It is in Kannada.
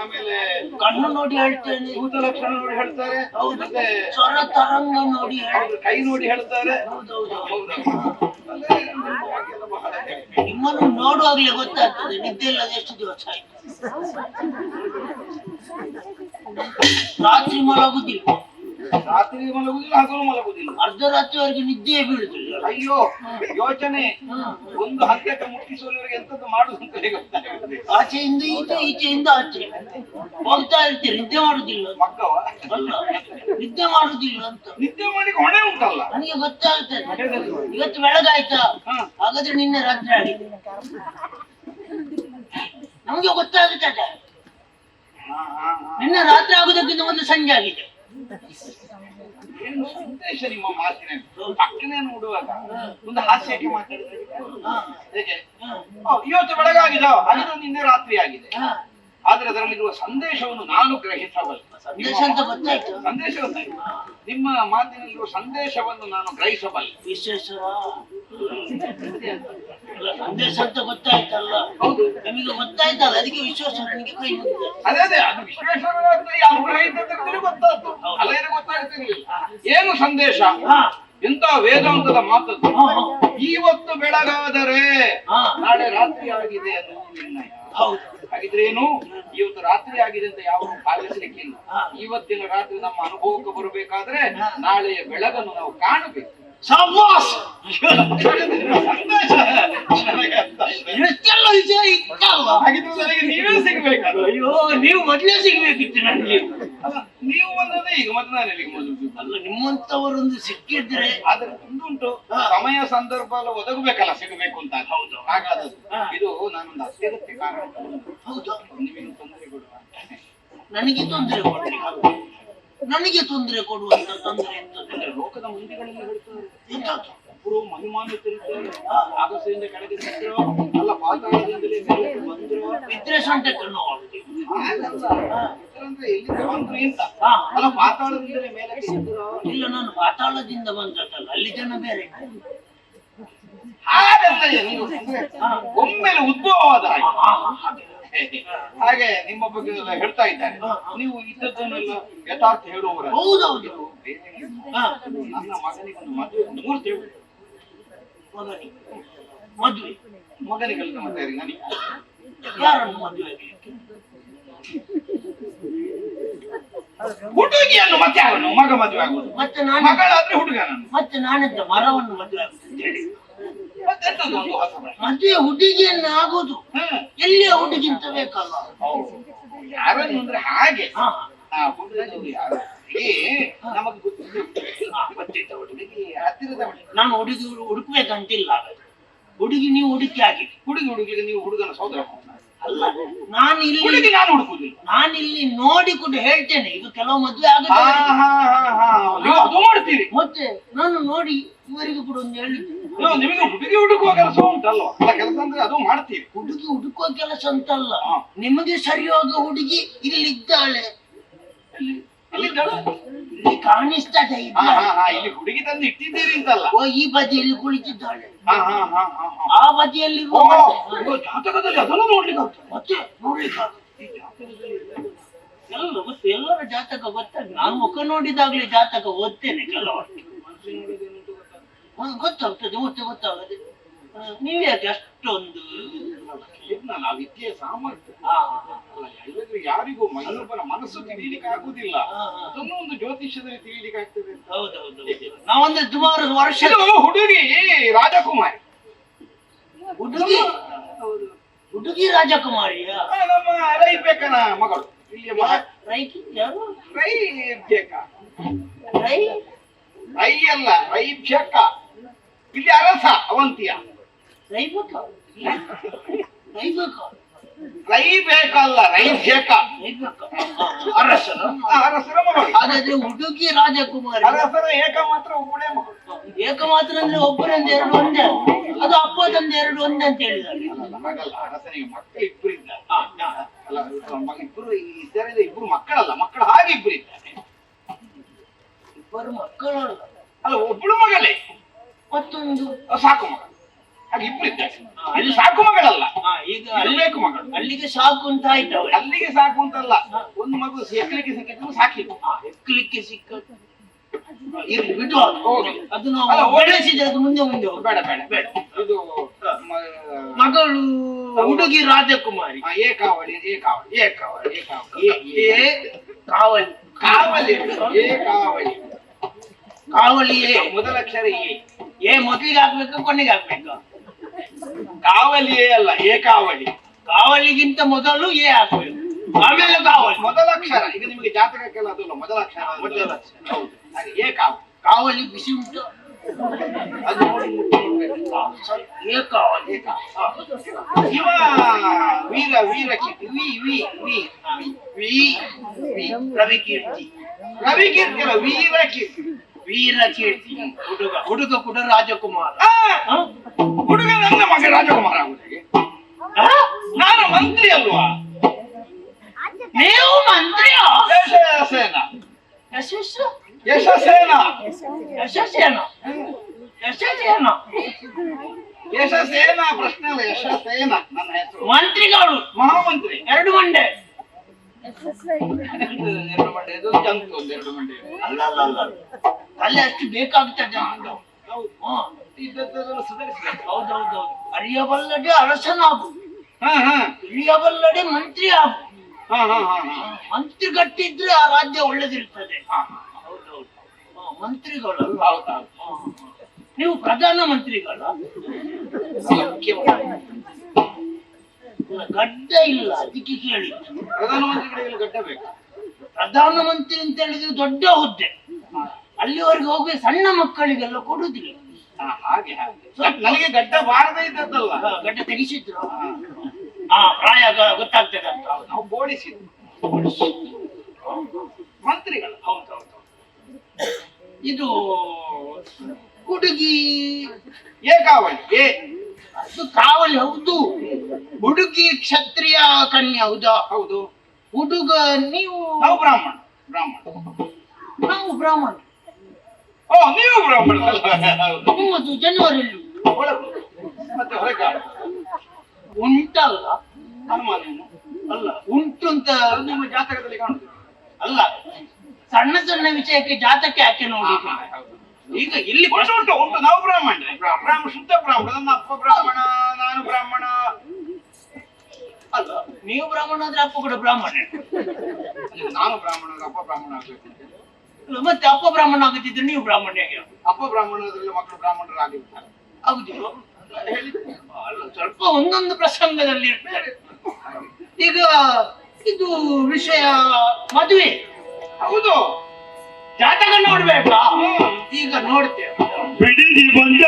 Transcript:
ಆಮೇಲೆ ಕಣ್ಣು ನೋಡಿ ಹೇಳ್ತೇನೆ. ಭೂತ ಲಕ್ಷಣ ನೋಡಿ ಹೇಳ್ತಾರೆ. ಹೌದು ಸ್ವರ ತರಂಗ ನೋಡಿ ಅವ್ರ ಕೈ ನೋಡಿ ಹೇಳ್ತಾರೆ. ನಿಮ್ಮನ್ನು ನೋಡುವಾಗ್ಲೇ ಗೊತ್ತಾಗ್ತದೆ ನಿದ್ದೆ ಇಲ್ಲದೆ ಎಷ್ಟು ದಿವಸ ಆಯ್ತು. ರಾತ್ರಿ ಮಲಗುದಿಲ್ಲ. ರಾತ್ರಿ ಮಲಗುದಿಲ್ಲ ಹಗಲು ಮಲಗುದಿಲ್ಲ. ಅರ್ಧರಾತ್ರಿವರೆಗೆ ನಿದ್ದೆಯೇ ಬೀಳುದಿಲ್ಲ ಅಯ್ಯೋ ಯೋಚನೆ. ಒಂದು ಹಂತಕ್ಕೆ ಮುಟ್ಟಿಸುವವರೆಗೆ ಎಂತದ್ದು ಮಾಡುದು ಅಂತ ಗೊತ್ತಾಗುತ್ತೆ? ಆಚೆಯಿಂದ ಈಚೆ ಈಚೆಯಿಂದ ಆಚೆ. ಹೋಗ್ತಾ ಇರ್ತೀರಿ ನಿದ್ದೆ ಮಾಡುದಿಲ್ಲ. ಮಕ್ಕವ ಅಲ್ಲ. ನಿದ್ದೆ ಮಾಡುದಿಲ್ಲ ಅಂತ. ನಿದ್ದೆ ಮಾಡಿ ಹೊಣೆ ಉಂಟಲ್ಲ? ನನಗೆ ಗೊತ್ತಾಗುತ್ತೆ ಇವತ್ತು ಬೆಳಗಾಯ್ತಾ? ಹಾಗಾದ್ರೆ ನಿನ್ನೆ ರಾತ್ರಿ ಆಗಿದೆ. ನಮ್ಗೆ ಗೊತ್ತಾಗುತ್ತೆ. ನಿನ್ನೆ ರಾತ್ರಿ ಆಗುದಕ್ಕಿಂತ ಮೊದಲು ಸಂಜೆ ಆಗಿದೆ. ಏನು ಸಂದೇಶ ನಿಮ್ಮ ಮಾತಿನ ಪಕ್ಕನೆ ನೋಡುವಾಗ ಒಂದು ಹಾಸ್ಯಕ್ಕೆ ಮಾತಾಡಿದ್ರೆ ಹೇಗೆ? ಇವತ್ತು ಬೆಳಗಾಗಿದೆ. ಹಾಗಿದ್ರೆ ನಿನ್ನೆ ರಾತ್ರಿ ಆಗಿದೆ. ಆದ್ರೆ ಅದರಲ್ಲಿರುವ ಸಂದೇಶವನ್ನು ನಾನು ಗ್ರಹಿಸಬಲ್ಲೆ ಸಂದೇಶ ಅಂತ ಗೊತ್ತಾಯ್ತು. ಸಂದೇಶ ಗೊತ್ತಾಯ್ತು. ನಿಮ್ಮ ಮಾತಿನಲ್ಲಿರುವ ಸಂದೇಶವನ್ನು ನಾನು ಗ್ರಹಿಸಬಲ್ಲೆ. ವಿಶ್ವೇಶ್ವರ ಸಂದೇಶ ಅಂತ ಗೊತ್ತಾಯ್ತಲ್ಲ. ಹೌದು. ನಮಗೆ ಗೊತ್ತಾಯ್ತಲ್ಲ. ಅದಕ್ಕೆ ವಿಶ್ವೇಶ್ವರನಿಗೆ ಕೈ ಅದೇ ಅದೇ ಅದು ವಿಶ್ವೇಶ್ವರ ಅನುಗ್ರಹ ಇದ್ದಂತ ಗೊತ್ತಾಯ್ತು ಏನು ಸಂದೇಶ? ಎಂತ ವೇದಾಂತದ ಮಾತು. ಇವತ್ತು ಬೆಳಗಾದರೆ ನಾಳೆ ರಾತ್ರಿ ಆಗಿದೆ ನಿರ್ಣಯ. ಹಾಗಿದ್ರೆ ಏನು ಇವತ್ತು ರಾತ್ರಿ ಆಗಿದೆ ಅಂತ ಯಾವ ಭಾವಿಸ್ಲಿಕ್ಕಿಲ್ಲ. ಇವತ್ತಿನ ರಾತ್ರಿ ನಮ್ಮ ಅನುಭವಕ್ಕೆ ಬರಬೇಕಾದ್ರೆ ನಾಳೆಯ ಬೆಳಗನ್ನು ನಾವು ಕಾಣಬೇಕು. ಆಯ್ತು. ಎಷ್ಟೆಲ್ಲ ವಿಷಯ ಇತ್ತಲ್ಲ? ಹಾಗಿದ್ರೆ ನನಗೆ ನೀವೇ ಸಿಗ್ಬೇಕಲ್ಲ ಅಯ್ಯೋ ನೀವು ಮೊದಲೇ ಸಿಗ್ಬೇಕಿತ್ತು ನನಗೆ. ನೀವು ಬಂದದ್ದೇ ಈಗ ಮತ್ತೆ ನಾನು ಎಲ್ಲಿಗೆ ಮೊದಲು ಅಲ್ಲ ನಿಮ್ಮಂತವರೊಂದು ಸಿಕ್ಕಿದ್ರೆ ಆದ್ರೆ ಒಂದುಂಟು ಸಮಯ ಸಂದರ್ಭ ಎಲ್ಲ ಒದಗಬೇಕಲ್ಲ ಸಿಗಬೇಕು ಅಂತ. ಹೌದು. ಹಾಗಾದದ್ದು ಇದು ನಾನೊಂದು ಅತ್ಯಗತ್ಯ ಕಾರಣ ಹೌದು. ನಿಮಗೆ ತೊಂದರೆ ಕೊಡುವ ನನಗೆ ತೊಂದರೆ ಕೊಡ್ರಿ ನನಗೆ ತೊಂದರೆ ಕೊಡುವಂತ ತೊಂದರೆ ಲೋಕದ ಮಂದಿಗಳಲ್ಲಿ ಹೇಳ್ತಾರೆ. ಎಂತದ್ದು? ಒಬ್ರು ಮಹಿಮಾನ್ವಿತರಿದ್ದಾರೆ ಆಗಸದಿಂದ ಕೆಳಗೆ ಬಿದ್ರೋ ಅಲ್ಲ ಪಾತಾಳದಿಂದಲೇ ಮೇಲೆ ಬಂದ್ರು. ಬಿದ್ರೆ ಸೊಂಟಕ್ಕೆ ನೋವು ಹಾಗಲ್ಲ ಇದ್ರಂದ್ರೆ ಎಲ್ಲಿಂದ ಬಂದ್ರು ಅಂತ. ಹಾ. ಅಲ್ಲ ಪಾತಾಳದಿಂದಲೇ ಮೇಲೆ ಬಿದ್ರೋ? ಇಲ್ಲ ನಾನು ಪಾತಾಳದಿಂದ ಬಂದದ್ದಲ್ಲ ಅಲ್ಲಿ ಜನ ಬೇರೆ ಹಾಗಂತ ಒಮ್ಮೆಲೆ ಉದ್ಭವವಾದ ಹಾಗೆ. ಹಾ, ಹಾಗೆ. ಹಾಗೆ ನಿಮ್ಮ ಬಗ್ಗೆ ಎಲ್ಲ ಹೇಳ್ತಾ ಇದ್ದಾರೆ. ನೀವು ಇದ್ದದ್ದನ್ನೆಲ್ಲ ಯಥಾರ್ಥ ಹೇಳುವವರ ನನ್ನ ಮಗನಿಗೆ ಒಂದು ಮದುವೆ ಮೂರು ತಿಂಗಳು ಮಗನಿಗೆ. ಮದುವೆ. ಮಗನಿಗೆಲ್ಲ ಮತ್ತೆ ನನಗೆ. ಯಾರನ್ನು ಮದುವೆ ಹುಡುಗಿಯನ್ನು ಮತ್ತೆ ಅವನು ಮಗ ಮದುವೆ ಆಗುವುದು. ಮತ್ತೆ ನಾನು ಮಗಳಾದ್ರೆ ಹುಡುಗನನ್ನು. ಮತ್ತೆ ನಾನಿದ್ದ ಮರವನ್ನು ಮದುವೆ ಆಗುದು ಅಂತ ಹುಡುಗಿಯನ್ನ ಆಗೋದು. ಎಲ್ಲಿಯ ಹುಡುಗಿಂತ ಬೇಕಲ್ಲ. ಯಾರನ್ನು ಅಂದ್ರೆ ಹಾಗೆ. ನಮಗೆ ಗೊತ್ತಿದ್ದು ಹುಡುಗಿ ಹತ್ತಿರದ ನಾನು ಹುಡುಗಿ ಹುಡುಕ್ಬೇಕಂತಿಲ್ಲ. ಹುಡುಗಿ ನೀವು ಹುಡುಕಿ ಆಗಿ ಹುಡುಗಿ ಹುಡುಗಿಗೆ ನೀವು ಹುಡುಗನ ಸೋದರ ಅಲ್ಲ ನಾನು ಇಲ್ಲಿ ನಾನು ಹುಡುಕುದಿಲ್ಲ ನಾನು ಇಲ್ಲಿ ನೋಡಿಕೊಂಡು ಹೇಳ್ತೇನೆ. ಇದು ಕೆಲವು ಮದ್ವೆ ಆಗುತ್ತೆ ಅದು ಮಾಡ್ತೀರಿ ಮತ್ತೆ ನಾನು ನೋಡಿ ಇವರಿಗೂ ಕೂಡ ಒಂದು ಹೇಳಿದ್ದೆ. ನೀವು ನಿಮಗೆ ಹುಡುಗಿ ಹುಡುಕುವ ಕೆಲಸ ಉಂಟಲ್ವಾ? ಅಲ್ಲ ಕೆಲಸ ಅಂದ್ರೆ ಅದು ಮಾಡ್ತೀವಿ. ಹುಡುಗಿ ಹುಡುಕುವ ಕೆಲಸ ಅಂತಲ್ಲ. ನಿಮಗೆ ಸರಿಯಾದ ಹುಡುಗಿ ಇಲ್ಲಿದ್ದಾಳೆ. ಎಲ್ಲಿ- ಎಲ್ಲಿದ್ದಾಳೆ? ಇಲ್ಲಿ ಕಾಣಿಸ್ತದೆ ಹಾ ಇದ್ದಾಳೆ. ಹಾ ಹಾ ಇಲ್ಲಿ ಹುಡುಗಿ ತಂದು ಇಟ್ಟಿದ್ದೀರಿ ಅಂತಲ್ಲ. ಓ ಈ ಬದಿಯಲ್ಲಿ ಕುಳಿತಿದ್ದಾಳೆ. ಹಾ ಹಾ ಹಾ ಹಾ ಹಾ. ಆ ಬದಿಯಲ್ಲಿ ಓ ಇವಾಗ ಜಾತಕದಲ್ಲಿ ಅದನ್ನು ನೋಡ್ಲಿಕ್ಕೆ. ಮತ್ತೆ ನೋಡ್ಲಿಕ್ಕೆ ಈ ಜಾತಕದಲ್ಲಿ ಎಲ್ಲ ಗೊತ್ತು ಎಲ್ಲರ ಜಾತಕ ಗೊತ್ತಾಗ ನಾನು ಮುಖ ನೋಡಿದಾಗ್ಲೇ ಜಾತಕ ಓದ್ತೇನೆ ಕೆಲವರು ಅಂತ ಗೊತ್ತಾಗ್ತದೆ. ಮತ್ತೆ ಗೊತ್ತಾಗದೆ. ನೀವು ಯಾಕೆ ಅಷ್ಟೊಂದು? ಇದ್ನಲ್ಲ, ಆ ವಿದ್ಯೆಯ ಸಾಮರ್ಥ್ಯ ಅಲ್ಲ ಎಲ್ಲರಿಗೂ ಯಾರಿಗೂ ಮನೊಬ್ಬನ ಮನಸ್ಸು ತಿಳಿಲಿಕ್ಕೆ ಆಗುದಿಲ್ಲ. ಅದನ್ನು ಒಂದು ಜ್ಯೋತಿಷ್ಯದಲ್ಲಿ ತಿಳಿಲಿಕ್ಕೆ ಆಗ್ತದೆ. ಹೌದೌದು ನಾವೊಂದ್ರೆ ಸುಮಾರು ವರ್ಷ ಹುಡುಗಿ ರಾಜಕುಮಾರಿ. ಹುಡುಗಿ? ಹುಡುಗಿ ರಾಜಕುಮಾರಿ ನಮ್ಮ ನಮ್ಮ ರೈಬೇಕನ ಮಗಳು. ಇಲ್ಲಿ ರೈಕಿ ಯಾರು? ರೈಬೇಕ ರೈ? ರೈ ಅಲ್ಲ ರೈಭ್ಯಕ ಇಲ್ಲಿ ಅರಸ ಅವಂತಿಯ. ರೈಬೇಕ ಬೇಕಲ್ಲ ರೈಬೇಕಲ್ಲ ಬೇಕ ರೈಬೇಕ ಅರಸನ ಆ, ಅರಸರ ಮಗಳು. ಹಾಗಾದ್ರೆ ಹುಡುಗಿ ರಾಜಕುಮಾರಿ. ಅರಸರ ಏಕ ಮಾತ್ರ ಒಬ್ಬಳೇ ಮಗಳು. ಏಕ ಮಾತ್ರ ಅಂದ್ರೆ ಒಬ್ಬರಿಂದ ಎರಡು ಒಂದೇ. ಅದು ಅಪ್ಪದಂದ ಎರಡು ಒಂದೇ ಅಂತ ಹೇಳಿದ್ದಾರೆ. ಹಾಗಲ್ಲ ಅರಸನಿಗೆ ಮಕ್ಕಳು ಇದ್ದಾರೆ. ಅಲ್ಲ ಮಗ ಇಬ್ರು ಇದ್ದಾರೆ ಇಬ್ರು ಮಕ್ಕಳಲ್ಲ ಮಕ್ಕಳು ಹಾಗೆ ಇಬ್ರು ಇದ್ದಾರೆ. ಇಬ್ಬರು ಮಕ್ಕಳು ಅಲ್ಲ ಒಬ್ಬಳು ಮಗಳೇ. ಮತ್ತೊಂದು ಸಾಕು ಮಗಳು ಹಾಗೆ ಇಬ್ರು ಇದ್ದಾರೆ. ಇದು ಸಾಕು ಮಗಳಲ್ಲ. ಈಗ ಅಲ್ಲಿ ಬೇಕು ಮಗಳು. ಅಲ್ಲಿಗೆ ಸಾಕು ಅಂತ ಆಯ್ತು ಅಲ್ಲಿಗೆ ಸಾಕು ಅಂತಲ್ಲ. ಒಂದು ಮಗು ಎಕ್ಕಲಿಕ್ಕೆ ಸಿಕ್ಕಿದ್ರು ಸಾಕಿತ್ತು ಎಕ್ಕಲಿಕ್ಕೆ ಸಿಕ್ಕ ಇರ್ಲಿ ಬಿಡು ಅದು. ನಾವು ಅಲ್ಲ, ಅದು ಮುಂದೆ ಮುಂದೆ. ಬೇಡ ಬೇಡ ಬೇಡ. ಇದು ಮಗಳು ಹುಡುಗಿ ರಾಜಕುಮಾರಿ. ಆ, ಏಕಾವಳಿ ಏಕಾವಳಿ ಏಕಾವಳಿ ಏಕಾವಳಿ. ಏ ಏ ಕಾವಲಿ. ಕಾವಲಿ. ಕಾವಳಿ ಮೊದಲ ಅಕ್ಷರ ಎ. ಏ ಮೊದಲಿಗೆ ಹಾಕ್ಬೇಕು ಕೊನೆಗೆ ಹಾಕ್ಬೇಕು? ಕಾವಲಿಯೇ ಅಲ್ಲ ಏ ಏಕಾವಳಿ ಕಾವಲಿಗಿಂತ ಮೊದಲು ಏ ಹಾಕ್ಬೇಕು. ಆಮೇಲೆ ಕಾವಲಿ. ಮೊದಲ ಅಕ್ಷರ. ಈಗ ನಿಮಗೆ ಜಾತಕಕ್ಕೆಲ್ಲ ಅದಲ್ಲ ಮೊದಲ ಅಕ್ಷರ. ಮೊದಲ ಅಕ್ಷರ. ಹೌದು. ಹಾಗೆ ಏಕಾವಳಿ ಕಾವಲಿ. ಬಿಸಿ ಉಂಟು. ಅದು ನೋಡಿ. ಮುಟ್ಟಿ ನೋಡ್ಬೇಕು. ಏ ಕಾವಲಿ. ಏಕಾವಳಿ. ಇವ ವೀರ ವೀರ ಕೀರ್ತಿ. ವಿ ವಿ ವಿ. ವಿ ವಿ. ರವಿ ಕೀರ್ತಿ ರವಿ ಕೀರ್ತಿ ಅಲ್ಲ ವೀರ ಕೀರ್ತಿ. ವೀರ ಕೀರ್ತಿ ಹುಡುಗ. ಹುಡುಗ ಕೂಡ ರಾಜಕುಮಾರ? ಹುಡುಗ ನನ್ನ ಮಗ ರಾಜಕುಮಾರ? ನಾನು ಮಂತ್ರಿ ಅಲ್ವಾ? ನೀವು ಮಂತ್ರಿ ಯಶಸೇನ. ಯಶಸ್ಸು? ಯಶಸೇನ. ಯಶಸ್ಸೇನ? ಯಶಸ್ಸೇನ? ಯಶಸೇನ ಪ್ರಶ್ನೆ ಅಲ್ಲ ಯಶಸೇನ. ನನ್ನ ಹೆಸರು. ಮಂತ್ರಿಗಳು. ಮಹಾಮಂತ್ರಿ. ಎರಡು ಮಂಡೆ. ಅಲ್ಲ ಅಲ್ಲ ಅಲ್ಲ ಅಲ್ಲಿ ಅಷ್ಟು ಬೇಕಾಗುತ್ತೆ ಸುಧಾರಿಸಬೇಕು ಹೌದೌದೌದು ಅರಿಯಬಲ್ಲಡೆ ಮಂತ್ರಿ ಆಗು ಮಂತ್ರಿ ಗಟ್ಟಿದ್ರೆ ಆ ರಾಜ್ಯ ಒಳ್ಳೇದಿರ್ತದೆ ಮಂತ್ರಿಗಳು ನೀವು ಪ್ರಧಾನ ಮಂತ್ರಿಗಳ ಗಡ್ಡ ಇಲ್ಲ ಅದಕ್ಕೆ ಕೇಳಿ. ಪ್ರಧಾನಮಂತ್ರಿಗಳಿಗೆ ಗಡ್ಡ ಬೇಕು? ಪ್ರಧಾನಮಂತ್ರಿ ಅಂತ ಹೇಳಿದ್ರೆ ದೊಡ್ಡ ಹುದ್ದೆ. ಅಲ್ಲಿವರೆಗೆ ಹೋಗಿ ಸಣ್ಣ ಮಕ್ಕಳಿಗೆಲ್ಲ ಕೊಡುದಿಲ್ಲ. ಹಾ, ಹಾಗೆ ಹಾಗೆ. ನನಗೆ ಗಡ್ಡ ಬಾರದೇ ಇದ್ದದ್ದಲ್ಲ. ಹ, ಗಡ್ಡ ತೆಗಿಸಿದ್ರು. ಹಾ. ಪ್ರಾಯ ಗ- ಗೊತ್ತಾಗ್ತದೆ ಅಂತ. ಹೌದು. ನಾವು ಬೋಡಿಸಿದ್ವಿ ಮಂತ್ರಿಗಳು. ಹೌದೌದು ಇದು ಹುಡುಗಿ ಏಕಾವಳಿ. ಏ ಅದು ಕಾವಲಿ ಹೌದು. ಹುಡುಗಿ ಕ್ಷತ್ರಿಯ ಕನ್ಯೆ ಹೌದಾ? ಹೌದು. ಹುಡುಗ ನೀವು ನಾವು ಬ್ರಾಹ್ಮಣ. ಬ್ರಾಹ್ಮಣ. ನಾವು ಬ್ರಾಹ್ಮಣ. ಓ ನೀವು ಬ್ರಾಹ್ಮಣ. ನಿಮ್ಮದು. ಮತ್ತೆ ಹೊರಗೆ ಉಂಟಲ್ಲ? ಅಲ್ಲ. ಉಂಟು ಅಂತ ನಿಮ್ಮ ಜಾತಕದಲ್ಲಿ ಕಾಣುತ್ತೆ. ಅಲ್ಲ. ಸಣ್ಣ ಸಣ್ಣ ವಿಷಯಕ್ಕೆ ಜಾತಕ ಯಾಕೆ ನೋಡಿ ಈಗ ಇಲ್ಲಿ ಉಂಟು ಉಂಟು. ನಾವು ಬ್ರಾಹ್ಮಣ ಬ್ರಾಹ್ಮಣ ಶುದ್ಧ ಬ್ರಾಹ್ಮಣ. ನಮ್ಮ ಅಪ್ಪ ಬ್ರಾಹ್ಮಣ ನಾನು ಬ್ರಾಹ್ಮಣ ಅಲ್ಲ ನೀವು ಬ್ರಾಹ್ಮಣ ಅಂದ್ರೆ ಅಪ್ಪ ಕೂಡ ಬ್ರಾಹ್ಮಣ. ನಾನು ಬ್ರಾಹ್ಮಣ ಅಪ್ಪ ಬ್ರಾಹ್ಮಣ ಆಗ್ಬೇಕು ಅಂತ. ಮತ್ತೆ ಅಪ್ಪ ಬ್ರಾಹ್ಮಣ ಆಗುತ್ತಿದ್ರೆ ನೀವು ಬ್ರಾಹ್ಮಣ ಅಪ್ಪ ಬ್ರಾಹ್ಮಣ ಮಕ್ಕಳು ಬ್ರಾಹ್ಮಣರಾಗಿರ್ತಾರೆ. ಅಲ್ಲ ಸ್ವಲ್ಪ ಒಂದೊಂದು ಪ್ರಸಂಗದಲ್ಲಿ ಇರ್ತಾರೆ ಈಗ ಇದು ವಿಷಯ ಮದುವೆ. ಹೌದು. ಜಾತಕ ನೋಡ್ಬೇಕಾ? ಈಗ ನೋಡ್ತೇವೆ. ಬಿಡಿಸಿ ಬಂದ